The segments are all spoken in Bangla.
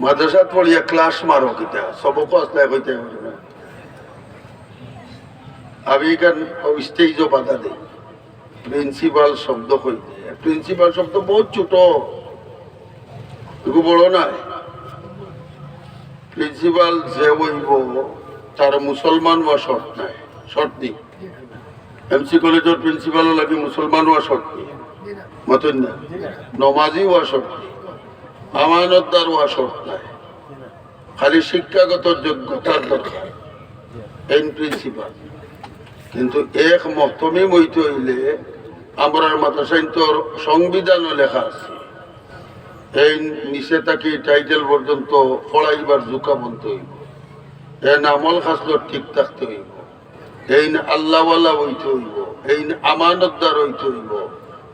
মাদ্রাসাত পড়িয়া ক্লাস মারো কিতা? সবক আসলে কইতে পারে না। আমি এখান স্টেজও বাধা দিই। প্রিন্সিপাল শব্দ কই প্রিন্সিপাল শব্দ বহুত ছোট। এগু বড় নাই প্রিন্সিপাল যে হইব তার মুসলমান হওয়া শর্ত নাই। শর্ত নেই এমসি কলেজের প্রিন্সিপালও লাগে মুসলমান হওয়া শর্ত নেই মতন না? নমাজি হওয়া শর্ত নেই আমানতদার হওয়া শর্ত নাই। খালি শিক্ষাগত যোগ্যতার দরকার এই প্রিন্সিপাল কিন্তু এক মহতমি মইতে হইলে আমরা মাদ্রাসাইন তোর সংবিধানও লেখা আছে। এই নিচে থাকি টাইটেল পর্যন্ত পড়াইবার জুকা বলতে হইব। এই আমল খাসলো ঠিক থাকতে হইব। এই আল্লাহওয়ালা হইতে হইব। এই আমানতদার হইতে হইব।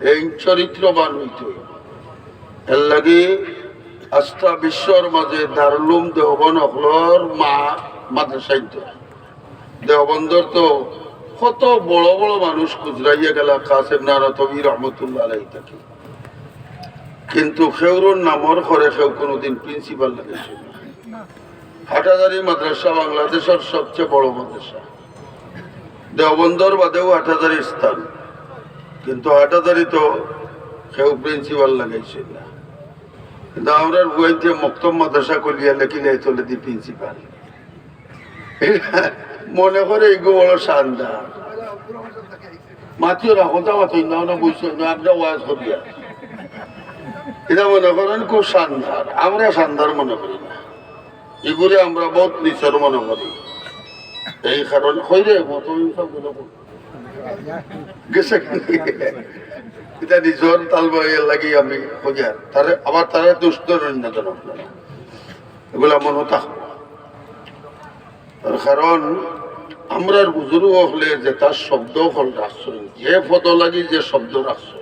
এই চরিত্রবান হইতে হইব। এর লাগি আস্থা বিশ্বর মাঝে দারুলুম দেহবন হলর মা মাদ্রাসাইন তো দেওবন্দর তো কত বড় বড় মানুষ খুচরাইয়া গেল, কাসেম নারা তবি রহমতুল্লাহ আলাই থাকে কিন্তু খেউরুর নামর করে কেউ কোনোদিন প্রিন্সিপাল লাগাইছে না। হাটাজারি মাদ্রাসা বাংলাদেশের সবচেয়ে বড় মাদ্রাসা। দেওবন্দর বাদেও হাটাজারি স্থান। কিন্তু হাটাজারি তো কেউ প্রিন্সিপাল লাগাইছে না। কিন্তু আমরা বুয়াইতে মক্তম মাদ্রাসা কলিয়া লেখিলে তোলে দি প্রিন্সিপাল মনে করে এগো বড় শানদার মাতিও রাখো তা মাতই না না বুঝছ না আমরা ওয়াজ করিয়া এটা মনে করেন খুব শানদার আমরা শানদার মনে করি না। এগুলি আমরা বহুত নিচর মনে করি। এই কারণে হইরে মতো গেছে এটা নিজর তাল লাগি আমি খোঁজার তারে আবার তারা দুষ্ট অন্যতম এগুলা মনে তার কারণ আমরা বুজুর্গ হলে যে তার শব্দ হল রাখছেন যে পদ লাগি যে শব্দ রাখছেন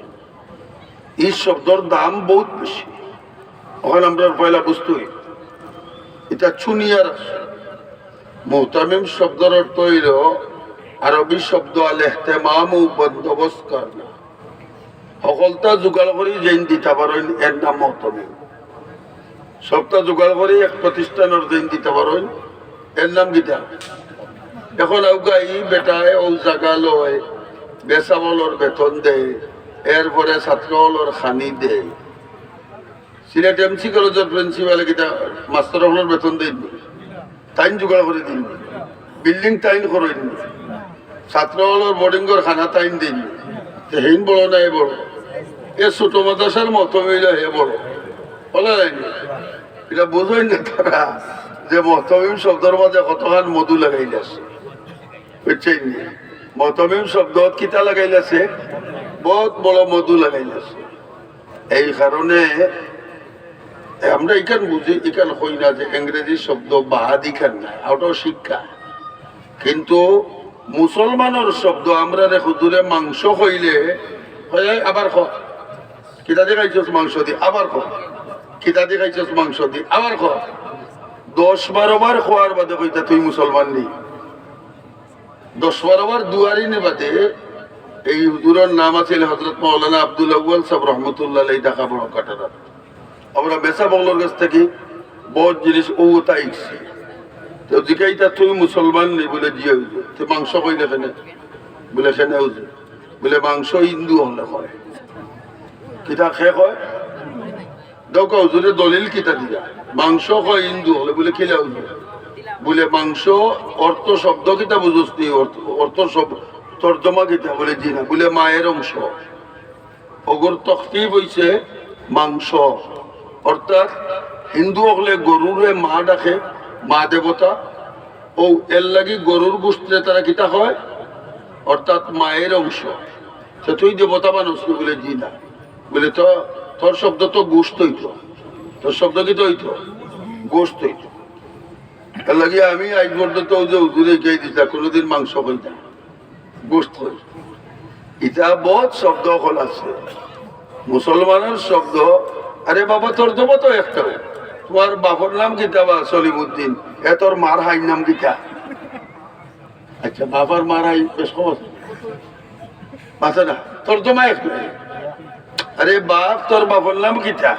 এই শব্দর দাম বহুত বেশি ওখানে আমরা পয়লা হই এটা চুনিয়া রাখছেন মোহতামিম শব্দর অর্থ হইল আরবি শব্দ আল এহতেমাম ও বন্দোবস্ত করা সকলটা যোগাড় কৰি যেন দিতা পারেন এর নাম মহতামিম সবটা যোগাড় করে এক প্রতিষ্ঠানের যেন দিতে পারেন এর নাম গীতা। এখন আউগাই বেটায় ও জাগা লয় বেসাবলর বেতন দেয় এরপরে ছাত্রহলর খানি দেয় সিলেট এমসি কলেজের প্রিন্সিপাল গীতা মাস্টার হলর বেতন দেন। টাইম জোগাড় করে দিন। বিল্ডিং টাইম করে দিন ছাত্র হলর বোর্ডিংয়ের খানা টাইম দিন। হেইন বড় না এ বড় এ ছোট মাদ্রাসার মতো মিলে হে বড় বলা এটা বোঝই না তারা যে মতমিম শব্দের মাঝে কতখান মধু লাগাইলাছে। বুঝছেন? মতমিম শব্দ কিতা লাগাইলাছে? বহুত বড় মধু লাগাইলাছে। এই কারণে আমরা এখান বুঝি, এখান হই না যে ইংরেজি শব্দ বাহাদ এখান না, ওটাও শিক্ষা। কিন্তু মুসলমানের শব্দ আমরা হুজুরে মাংস হইলে আবার খ। কিতা দিয়ে খাইছস মাংস দি? আবার খ। কিতা দিয়ে খাইছস মাংস দি? আবার খ। দশ বারো বার খোয়ার বাদে কইতা তুই মুসলমান নেই দশ বারো বার দুয়ারি নে বাদে এই হুজুরের নাম আছে হজরত মৌলানা আব্দুল আউ্বাল সাহেব রহমতুল্লাহ ঢাকা বড় কাটারা আমরা বেসা বংলোর কাছ থেকে বহুত জিনিস ও তাইছি মাংস মাংস হিন্দু হলে কিতা খে কয়? দলিল কিতা দিয়া মাংস কয় হিন্দু হলে বলে খেলে হুজুর বলে মাংস অর্থ শব্দ কিতা বুঝোস নি? অর্থ শব্দ, তর্জমা কিতা বলে জি বলে মায়ের অংশ। অগর তখতিব হইছে মাংস। অর্থাৎ হিন্দু হলে গরুরে মা ডাকে মা দেবতা ও এর লাগি গরুর গোষ্ঠীরে তারা কিতা হয়? অর্থাৎ মায়ের অংশ। তো তুই দেবতা মানুষ নি বলে জি না? বলে তো, তোর শব্দ তো গোষ্ঠই তো তো তোর শব্দ কি তো হইতো? গোস্ত হইতো। এর লাগে আমি আজ পর্যন্ত যে উজুরে খেয়ে দিতা, কোনোদিন মাংস হই না। গোস্ত হই ইটা বহুত শব্দ হল আছে। মুসলমানের শব্দ, আরে বাবা, তোর দেবো তো একটা। তোমার বাপর নাম কিতা বা সলিমুদ্দিন? এ তোর মার হাই নাম কিতা? আচ্ছা বাবার মার হাই, বেশ মাথা না তোর জমা একটু আরে বাপ, তোর বাপর নাম কিতা?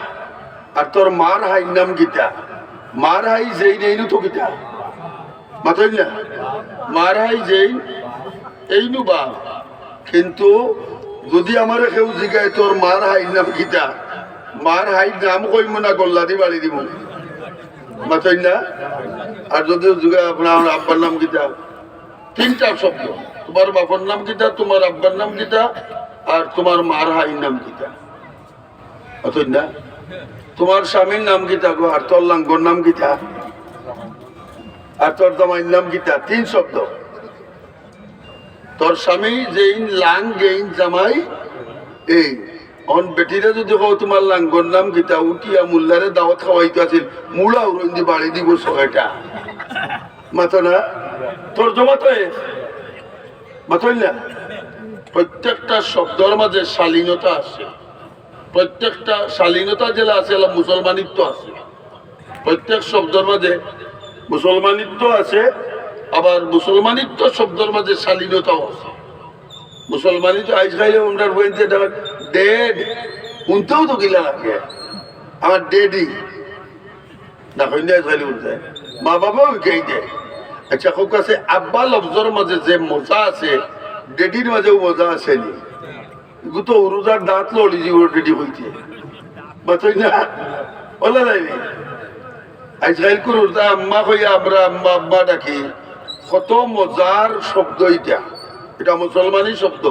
আর তোর মার হাই নাম কিতা? মার হাই যেই নেই তো কিতা? না? মার হাই যেই এই নু বাপ। কিন্তু যদি আমার কেউ জিগায় তোর মার হাই নাম কিতা মার হাই নাম কইম না, গল্লা দি বাড়ি দিব মাথায় না আর যদি জিগায় আপনার আব্বার নাম কিতা তিনটা শব্দ। তোমার বাবার নাম কিতা তোমার আব্বার নাম কিতা আর তোমার মার হাই নাম কিতা অতই না তোমার স্বামীর নাম কিতা গো, আর তোর লাঙ্গর নাম কিতা আর তোর জামাইয়ের নাম কিতা তিন শব্দ। তোর স্বামী যেইন লাং গেইন জামাই, এই। অন বেটিরে যদি কও তোমার লাঙ্গর নাম কিতা উঠিয়া মুল্লারে দাওয়াত খাওয়াইতে আছিল, মুলা উড়ন দি বাড়ি দিব ছয়টা। মাথা না? তোর জমা তো মাথা না? প্রত্যেকটা শব্দর মাঝে শালীনতা আছে। প্রত্যেকটা শালীনতা যেটা আছে মুসলমানিত্ব আছে। প্রত্যেক শব্দর মাঝে মুসলমানিত্ব আছে, আবার মুসলমানিত্ব শব্দর মাঝে শালীনতাও আছে। মুসলমানিত্ব আইজ খাইলে ওনার বইতে ডেড শুনতেও তো গিলা লাগে। আমার ডেডি না আইজ খাইলে উঠতে মা বাবাও শিকাই দেয়। আচ্ছা খুব কাছে আব্বা লফজর মাঝে যে মজা আছে ডেডির মাঝেও মজা আছে নি? গুতো উরুজার দাঁত লড়ি যে ডেডি হইতে বাতই না বলা যায়নি আজকাল করুর তা আম্মা কইয়া আমরা আম্মা আম্মা ডাকি। কত মজার শব্দ এটা এটা মুসলমানি শব্দ।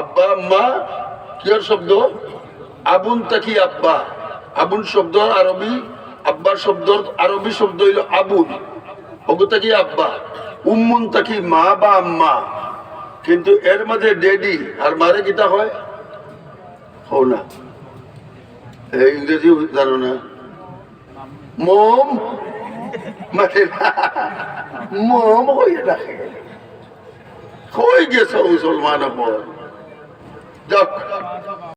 আব্বা, আম্মা কিয়র শব্দ? আবুন তাকি আব্বা? আবুন শব্দ আরবি আব্বার শব্দ আরবি শব্দ হইল আবুন। ওগু তাকি আব্বা? উম্মুন তাকি মা বা আম্মা? কিন্তু এর মাঝে ডেডি, আর মারে কিতা হয়? হও না। এই ইংরেজি জানো না। মম? মানে মম হয়ে ডাকে কই গেছ মুসলমান যাক।